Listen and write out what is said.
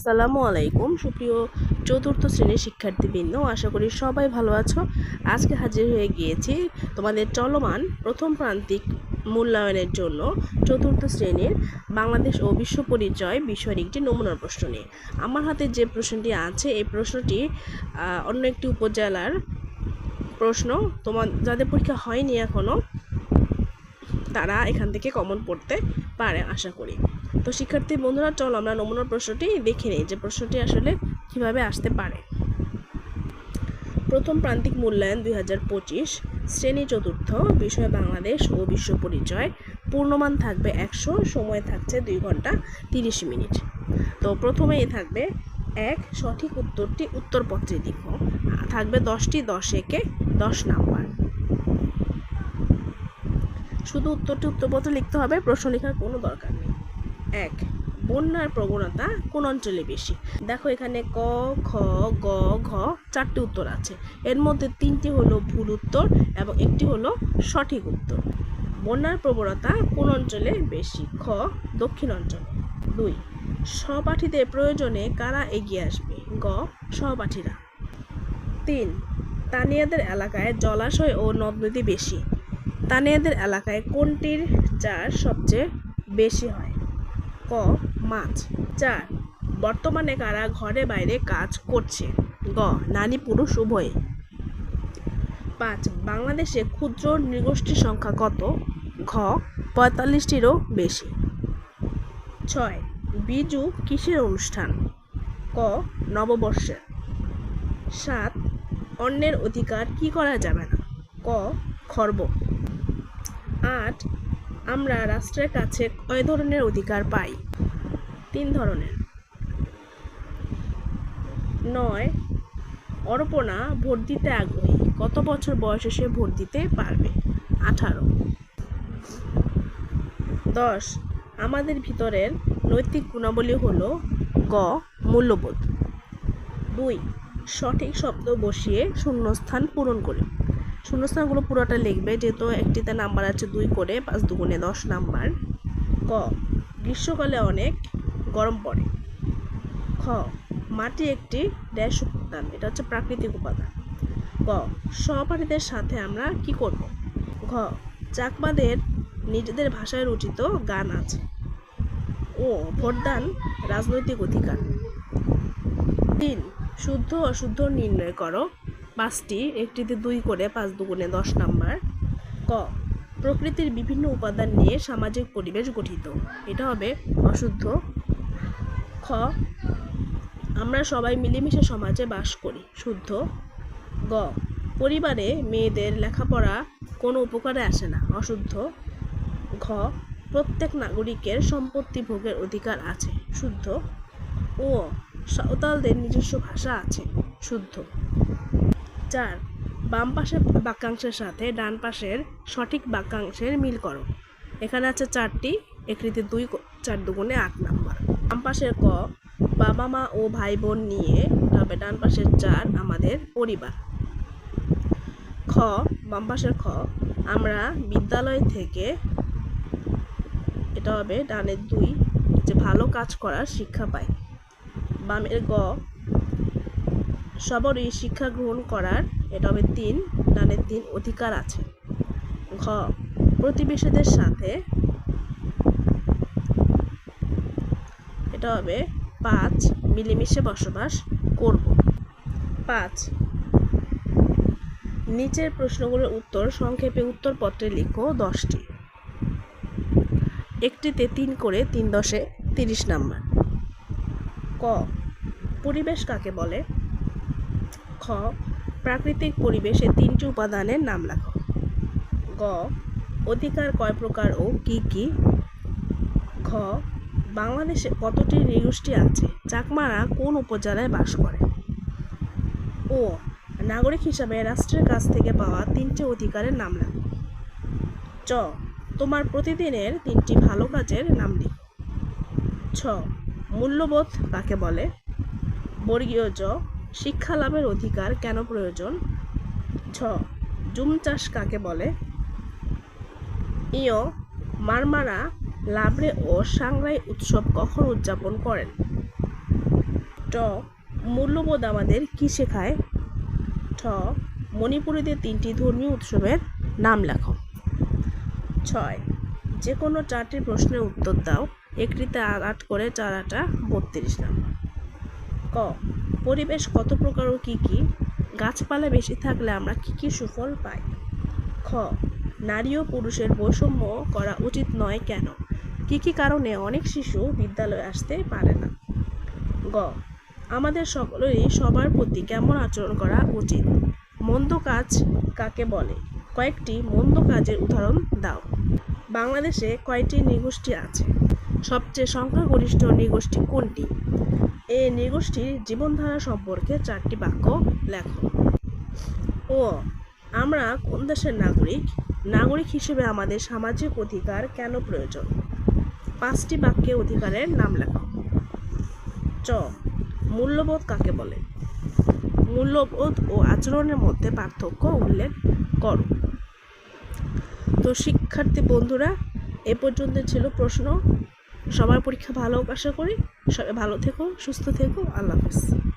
আসসালামু আলাইকুম। সুপ্রিয় চতুর্থ শ্রেণির শিক্ষার্থীবৃন্দ, আশা করি সবাই ভালো আছো। আজকে হাজির হয়ে গিয়েছি তোমাদের চলমান প্রথম প্রান্তিক মূল্যায়নের জন্য চতুর্থ শ্রেণির বাংলাদেশ ও বিশ্ব পরিচয় বিষয়ের একটি নমুনার প্রশ্ন নিয়ে। আমার হাতে যে প্রশ্নটি আছে, এই প্রশ্নটি অন্য একটি উপজেলার প্রশ্ন। তোমার যাদের পরীক্ষা হয়নি এখনও তারা এখান থেকে কমন পড়তে পারে, আশা করি। তো শিক্ষার্থী বন্ধুরা, চলো আমরা নমুনার প্রশ্নটি দেখে নিই যে প্রশ্নটি আসলে কীভাবে আসতে পারে। প্রথম প্রান্তিক মূল্যায়ন দুই হাজার পঁচিশ, শ্রেণি চতুর্থ, বিষয় বাংলাদেশ ও বিশ্ব পরিচয়। পূর্ণমান থাকবে একশো, সময় থাকছে দুই ঘণ্টা তিরিশ মিনিট। তো প্রথমেই থাকবে এক, সঠিক উত্তরটি উত্তরপত্রে লিখো। থাকবে দশটি, দশ একে দশ নাম্বার। শুধু উত্তরটি উত্তরপত্রে লিখতে হবে, প্রশ্ন লেখার কোনো দরকার নেই। এক। বন্যার প্রবণতা কোন অঞ্চলে বেশি? দেখো এখানে ক, খ, গ, ঘ চারটি উত্তর আছে। এর মধ্যে তিনটি হলো ভুল উত্তর এবং একটি হলো সঠিক উত্তর। বন্যার প্রবণতা কোন অঞ্চলে বেশি? খ, দক্ষিণ অঞ্চলে। দুই, সহপাঠীদের প্রয়োজনে কারা এগিয়ে আসবে? গ, সহপাঠীরা। তিন, তানিয়াদের এলাকায় জলাশয় ও নদ নদী বেশি। তানিয়াদের এলাকায় কোনটির চাষ সবচেয়ে বেশি হয়? ক, মাছ। চার, বর্তমানে কারা ঘরে বাইরে কাজ করছে? গ, নারী, পুরুষ, উভয়ে। পাঁচ, বাংলাদেশে ক্ষুদ্র নৃগোষ্ঠীর সংখ্যা কত? ঘ, পঁয়তাল্লিশটিরও বেশি। ছয়, বিজু কিসের অনুষ্ঠান? ক, নববর্ষের। সাত, অন্যের অধিকার কি করা যাবে না? ক, খর্ব। আট আমরা রাষ্ট্রের কাছে কয় ধরনের অধিকার পাই? তিন ধরনের। নয় অর্পণা ভোট দিতে আগ্রহী। কত বছর বয়সে সে ভোট দিতে পারবে? আঠারো। দশ, আমাদের ভিতরের নৈতিক গুণাবলী হল গ, মূল্যবোধ। দুই, সঠিক শব্দ বসিয়ে শূন্যস্থান পূরণ করে। শূন্যস্থানগুলো পুরোটা লিখবে, যেহেতু একটিতে নাম্বার আছে দুই করে, পাঁচ দুগুণে দশ নাম্বার। ক, গ্রীষ্মকালে অনেক, গরম পড়ে। খ, মাটি একটি ড্যাশ উপাদান, এটা হচ্ছে প্রাকৃতিক উপাদান। গ, সহপাঠীদের সাথে আমরা কি করব? ঘ, চাকমাদের নিজেদের ভাষায় রচিত গান আছে। ও, ভোটদান রাজনৈতিক অধিকার। তিন, শুদ্ধ অশুদ্ধ নির্ণয় করো। পাঁচটি, একটিতে দুই করে পাঁচ দুগুণে দশ নাম্বার। ক, প্রকৃতির বিভিন্ন উপাদান নিয়ে সামাজিক পরিবেশ গঠিত। এটা হবে অশুদ্ধ। খ, আমরা সবাই মিলেমিশে সমাজে বাস করি, শুদ্ধ। গ, পরিবারে মেয়েদের লেখাপড়া কোনো উপকারে আসে না, অশুদ্ধ। ঘ, প্রত্যেক নাগরিকের সম্পত্তি ভোগের অধিকার আছে, শুদ্ধ। ও, সাঁওতালদের নিজস্ব ভাষা আছে, শুদ্ধ। চার। বাম পাশের বাক্যাংশের সাথে ডান পাশের সঠিক বাক্যাংশের মিল করো। এখানে আছে চারটি একটিতে দুই চার দুগুণে আট নাম্বার। বাম পাশের ক, বাবা, মা ও ভাই বোন নিয়ে, তবে ডান পাশের চার আমাদের পরিবার। খ, বাম পাশের খ, আমরা বিদ্যালয় থেকে এটা হবে ডানের দুই, যে ভালো কাজ করার শিক্ষা পাই। বামের গ সবারই শিক্ষা গ্রহণ করার এটা হবে তিন ডানের তিন অধিকার আছে। ঘ, প্রতিবেশীদের সাথে এটা হবে পাঁচ মিলেমিশে বসবাস করব। পাঁচ, নিচের প্রশ্নগুলোর উত্তর সংক্ষেপে উত্তরপত্রে লিখো দশটি। একটিতে তিন করে তিন দশে তিরিশ নাম্বার। ক, পরিবেশ কাকে বলে? খ, প্রাকৃতিক পরিবেশে তিনটি উপাদানের নাম লেখো। গ, অধিকার কয় প্রকার ও কি কি? ঘ, বাংলাদেশে কতটি নৃগোষ্ঠী আছে? চাকমারা কোন উপজেলায় বাস করে? ও, নাগরিক হিসাবে রাষ্ট্রের কাছ থেকে পাওয়া তিনটি অধিকারের নাম লেখো। চ, তোমার প্রতিদিনের তিনটি ভালো কাজের নাম লিখো। ছ, মূল্যবোধ কাকে বলে? বর্গীয় জ শিক্ষা লাভের অধিকার কেন প্রয়োজন? ছ, জুম চাষ কাকে বলে? ইয়, মারমারা, লাবড়ে ও সাংরাই উৎসব কখন উদযাপন করেন? ট, মূল্যবোধ আমাদের কি শেখায়? ঠ মণিপুরীদের তিনটি ধর্মীয় উৎসবের নাম লেখো। ছয় যে কোনো চারটি প্রশ্নের উত্তর দাও, একটিতে আট করে চার আটা বত্রিশ নাম্বার। ক পরিবেশ কত প্রকার ও কী কী? গাছপালা বেশি থাকলে আমরা কী কী সুফল পাই? খ, নারী ও পুরুষের বৈষম্য করা উচিত নয় কেন? কী কী কারণে অনেক শিশু বিদ্যালয়ে আসতে পারে না? গ, আমাদের সকলেরই সবার প্রতি কেমন আচরণ করা উচিত? মন্দ কাজ কাকে বলে? কয়েকটি মন্দ কাজের উদাহরণ দাও। বাংলাদেশে কয়টি নৃগোষ্ঠী আছে? সবচেয়ে সংখ্যাগরিষ্ঠ নৃগোষ্ঠী কোনটি? এই নৃগোষ্ঠীর জীবনধারা সম্পর্কে চারটি বাক্য লেখো। ও, আমরা কোন দেশের নাগরিক? নাগরিক হিসেবে আমাদের সামাজিক অধিকার কেন প্রয়োজন? পাঁচটি বাক্যে অধিকারের নাম লেখো। চ, মূল্যবোধ কাকে বলে? মূল্যবোধ ও আচরণের মধ্যে পার্থক্য উল্লেখ করো। তো শিক্ষার্থী বন্ধুরা, এ পর্যন্ত ছিল প্রশ্ন। সবার পরীক্ষা ভালো আশা করি। সবাই ভালো থেকো সুস্থ থেকো আল্লাহ হাফিজ।